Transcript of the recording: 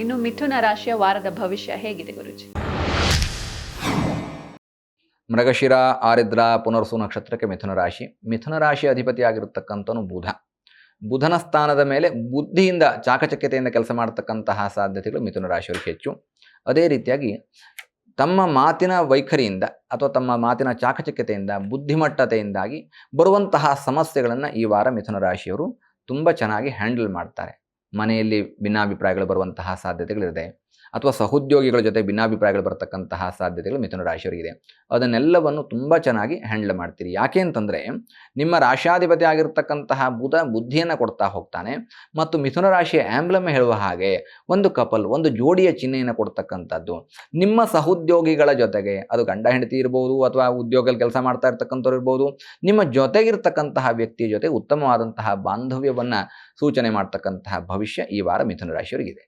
ಇನ್ನು ಮಿಥುನ ರಾಶಿಯ ವಾರದ ಭವಿಷ್ಯ ಹೇಗಿದೆ ಗುರುಜಿ? ಮೃಗಶಿರ, ಆರಿದ್ರ, ಪುನರ್ಸು ನಕ್ಷತ್ರಕ್ಕೆ ಮಿಥುನ ರಾಶಿ. ಮಿಥುನ ರಾಶಿ ಅಧಿಪತಿಯಾಗಿರತಕ್ಕಂಥನು ಬುಧ. ಬುಧನ ಸ್ಥಾನದ ಮೇಲೆ ಬುದ್ಧಿಯಿಂದ ಚಾಕಚಕ್ಯತೆಯಿಂದ ಕೆಲಸ ಮಾಡತಕ್ಕಂತಹ ಸಾಧ್ಯತೆಗಳು ಮಿಥುನ ರಾಶಿಯವರಿಗೆ ಹೆಚ್ಚು. ಅದೇ ರೀತಿಯಾಗಿ ತಮ್ಮ ಮಾತಿನ ವೈಖರಿಯಿಂದ ಅಥವಾ ತಮ್ಮ ಮಾತಿನ ಚಾಕಚಕ್ಯತೆಯಿಂದ, ಬುದ್ಧಿಮಟ್ಟತೆಯಿಂದಾಗಿ ಬರುವಂತಹ ಸಮಸ್ಯೆಗಳನ್ನು ಈ ವಾರ ಮಿಥುನ ರಾಶಿಯವರು ತುಂಬ ಚೆನ್ನಾಗಿ ಹ್ಯಾಂಡಲ್ ಮಾಡ್ತಾರೆ. ಮನೆಯಲ್ಲಿ ಭಿನ್ನಾಭಿಪ್ರಾಯಗಳು ಬರುವಂತಹ ಸಾಧ್ಯತೆಗಳಿದೆ. ಅಥವಾ ಸಹೋದ್ಯೋಗಿಗಳ ಜೊತೆ ಭಿನ್ನಾಭಿಪ್ರಾಯಗಳು ಬರತಕ್ಕಂತಹ ಸಾಧ್ಯತೆಗಳು ಮಿಥುನ ರಾಶಿಯವರಿಗಿದೆ. ಅದನ್ನೆಲ್ಲವನ್ನು ತುಂಬ ಚೆನ್ನಾಗಿ ಹ್ಯಾಂಡಲ್ ಮಾಡ್ತೀರಿ. ಯಾಕೆ ಅಂತಂದರೆ, ನಿಮ್ಮ ರಾಶಾಧಿಪತಿ ಆಗಿರ್ತಕ್ಕಂತಹ ಬುಧ ಬುದ್ಧಿಯನ್ನು ಕೊಡ್ತಾ ಹೋಗ್ತಾನೆ ಮತ್ತು ಮಿಥುನ ರಾಶಿಯ ಆಂಬ್ಲಮ್ ಹೇಳುವ ಹಾಗೆ ಒಂದು ಕಪಲ್ ಒಂದು ಜೋಡಿಯ ಚಿಹ್ನೆಯನ್ನು ಕೊಡ್ತಕ್ಕಂಥದ್ದು. ನಿಮ್ಮ ಸಹೋದ್ಯೋಗಿಗಳ ಜೊತೆಗೆ, ಅದು ಗಂಡ ಹೆಂಡತಿ ಇರ್ಬೋದು ಅಥವಾ ಉದ್ಯೋಗದಲ್ಲಿ ಕೆಲಸ ಮಾಡ್ತಾ ಇರ್ತಕ್ಕಂಥವ್ರು ಇರ್ಬೋದು, ನಿಮ್ಮ ಜೊತೆಗಿರ್ತಕ್ಕಂತಹ ವ್ಯಕ್ತಿಯ ಜೊತೆ ಉತ್ತಮವಾದಂತಹ ಬಾಂಧವ್ಯವನ್ನು ಸೂಚನೆ ಮಾಡ್ತಕ್ಕಂತಹ ಭವಿಷ್ಯ ಈ ವಾರ ಮಿಥುನ ರಾಶಿಯವರಿಗಿದೆ.